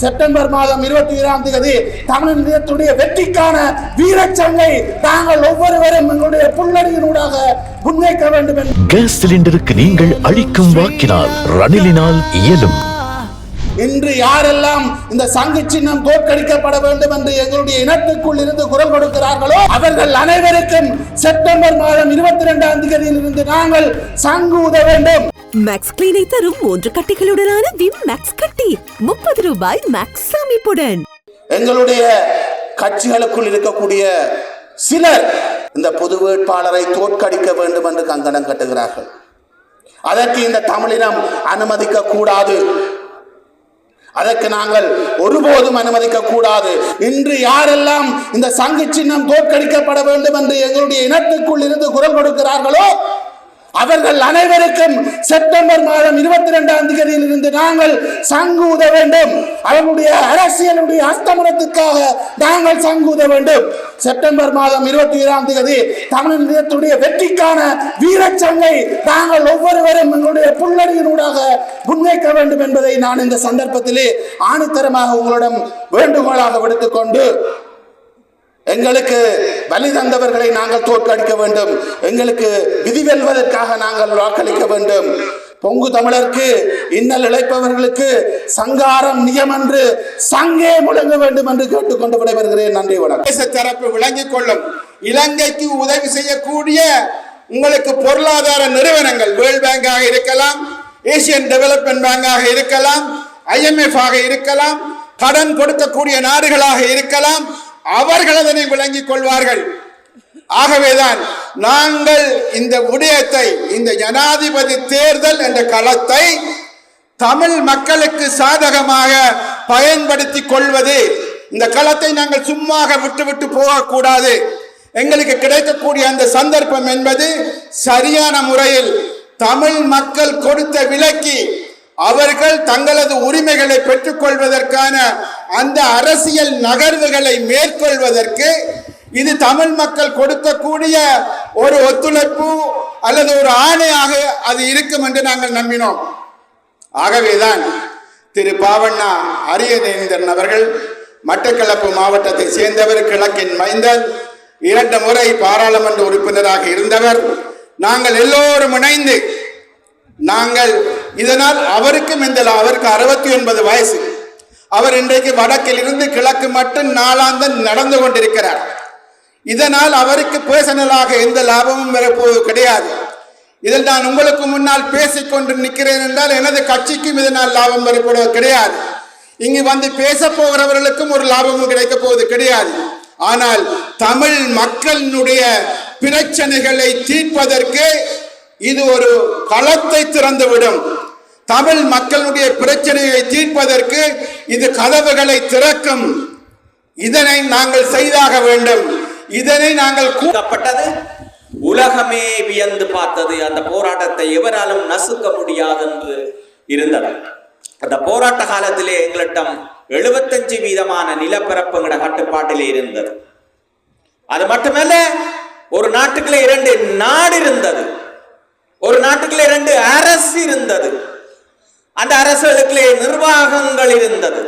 September மாதம் இருபத்தி ஏழாம் தேதி தமிழ் நிலையத்துடைய வெற்றிக்கான வீரச்சங்கை நாங்கள் ஒவ்வொருவரும் எங்களுடைய புல்லடியினூடாக முன்வைக்க வேண்டும் என்று கேஸ் சிலிண்டருக்கு நீங்கள் அளிக்கும் வாக்கினால் ரணிலினால் இயலும். இன்று யாரெல்லாம் இந்த சங்கு சின்னம் தோற்கடிக்கப்பட வேண்டும் என்று எங்களுடைய இனத்துக்குள் இருந்து குரல் கொடுக்கிறார்களோ அவர்கள் அனைவருக்கும் செப்டம்பர் மாதம் இருபத்தி இரண்டாம் தேதியிலிருந்து நாங்கள் சங்கு ஊத வேண்டும். மேக்ஸ் கிளீனை தரும் மூன்று கட்டிகளுடனான விம் மேக்ஸ் கட்டி. முப்பது ரூபாய் மேக்ஸ் அமைப்புடன் எங்களுடைய கட்சிகளுக்குள் இருக்கக்கூடிய சிலர் இந்த பொது வேட்பாளரை தோற்கடிக்க வேண்டும் என்று கங்கணம் கட்டுகிறார்கள். அதற்கு இந்த தமிழினம் அனுமதிக்க கூடாது அதற்கு நாங்கள் ஒருபோதும் அனுமதிக்க கூடாது இன்று யாரெல்லாம் இந்த சங்கு சின்னம் தோற்கடிக்கப்பட வேண்டும் என்று எங்களுடைய இனத்துக்குள் இருந்து குரல் கொடுக்கிறார்களோ அவர்கள் அனைவருக்கும் செப்டம்பர் மாதம் இருபத்தி இரண்டாம் தேதியில் இருந்து நாங்கள் சங்கு ஊத வேண்டும். அவர்களுடைய அரசியலுடைய அஸ்தமனத்துக்காக நாங்கள் சங்கு ஊத வேண்டும். செப்டம்பர் மாதம் இருபத்தி ஏழாம் தேதி தமிழகத்துடைய வெற்றிக்கான வீரச்சங்கை நாங்கள் ஒவ்வொருவரும் எங்களுடைய புல்லடியினூடாக முன்வைக்க வேண்டும் என்பதை நான் இந்த சந்தர்ப்பத்திலே ஆணித்தரமாக உங்களிடம் வேண்டுகோளாக விடுத்துக்கொண்டு எங்களுக்கு வழி தந்தவர்களை நாங்கள் தோற்கடிக்க வேண்டும். எங்களுக்கு விதி வெல்வதற்காக நாங்கள் வாக்களிக்க வேண்டும். பொங்கு தமிழருக்கு இன்னல் இழைப்பவர்களுக்கு சங்காரம் நியமன்று சங்கே முழங்க வேண்டும் என்று கேட்டுக்கொண்டு விடைபெறுகிறேன். நன்றி வணக்கம். தேச தரப்பு விளங்கிக் கொள்ளும் இலங்கைக்கு உதவி செய்யக்கூடிய உங்களுக்கு பொருளாதார நிறுவனங்கள் வேர்ல்ட் பேங்காக இருக்கலாம் ஏசியன் டெவலப்மெண்ட் பேங்காக இருக்கலாம் ஐஎம்எஃப் ஆக இருக்கலாம் கடன் கொடுக்கக்கூடிய நாடுகளாக இருக்கலாம் அவர்கள் அதனை விளங்கிக் கொள்வார்கள். ஆகவேதான் நாங்கள் இந்த விடயத்தை இந்த ஜனாதிபதி தேர்தல் என்ற களத்தை தமிழ் மக்களுக்கு சாதகமாக பயன்படுத்திக் கொள்வது. இந்த களத்தை நாங்கள் சும்மாக விட்டுவிட்டு போகக்கூடாது. எங்களுக்கு கிடைக்கக்கூடிய அந்த சந்தர்ப்பம் என்பது சரியான முறையில் தமிழ் மக்கள் கொடுத்த விலக்கி அவர்கள் தங்களது உரிமைகளை பெற்றுக்கொள்வதற்கான அந்த அரசியல் நகர்வுகளை மேற்கொள்வதற்கு இது தமிழ் மக்கள் கொடுக்கக்கூடிய ஒரு ஒத்துழைப்பு அல்லது ஒரு ஆணையாக அது இருக்கும் என்று நாங்கள் நம்பினோம். ஆகவேதான் திரு பாவண்ணா அரியநேந்திரன் அவர்கள் மட்டக்களப்பு மாவட்டத்தை சேர்ந்தவர் கிழக்கின் மைந்தர் இரண்டு முறை பாராளுமன்ற உறுப்பினராக இருந்தவர். நாங்கள் எல்லோரும் இணைந்து நாங்கள் இதனால் அவருக்கும் இந்த அவருக்கு அறுபத்தி ஒன்பது வயசு. அவர் இன்றைக்கு வடக்கில் இருந்து கிழக்கு மட்டும் நாளாந்தன் நடந்து கொண்டிருக்கிறார். இதனால் அவருக்கு பேசனலாக எந்த லாபமும் வரப்போவது கிடையாது. இதில் நான் உங்களுக்கு முன்னால் பேசிக்கொண்டு நிற்கிறேன் என்றால் எனது கட்சிக்கும் இதனால் லாபம் வரப்போவது கிடையாது. இங்கு வந்து பேச போகிறவர்களுக்கும் ஒரு லாபமும் கிடைக்க போவது கிடையாது. ஆனால் தமிழ் மக்களினுடைய பிரச்சனைகளை தீர்ப்பதற்கு இது ஒரு களத்தை திறந்துவிடும். தமிழ் மக்களுடைய பிரச்சனையை தீர்ப்பதற்கு இது கதவுகளை திறக்கும். இதனை நாங்கள் செய்தாக வேண்டும். இதனை நாங்கள் கூறப்பட்டது கூட்டப்பட்டது. உலகமே வியந்து பார்த்தது. அந்த போராட்டத்தை எவராலும் நசுக்க முடியாது என்று இருந்தது. அந்த போராட்ட காலத்திலே எங்களிடம் எழுபத்தஞ்சு வீதமான நிலப்பரப்புங்கிற கட்டுப்பாட்டிலே இருந்தது. அது மட்டுமல்ல ஒரு நாட்டுக்குள்ள இரண்டு நாடு இருந்தது. நாட்டுக்குள்ள ரெண்டு அரசு இருந்தது. அந்த அரசுகளுக்குள்ளே நிர்வாகங்கள் இருந்தது.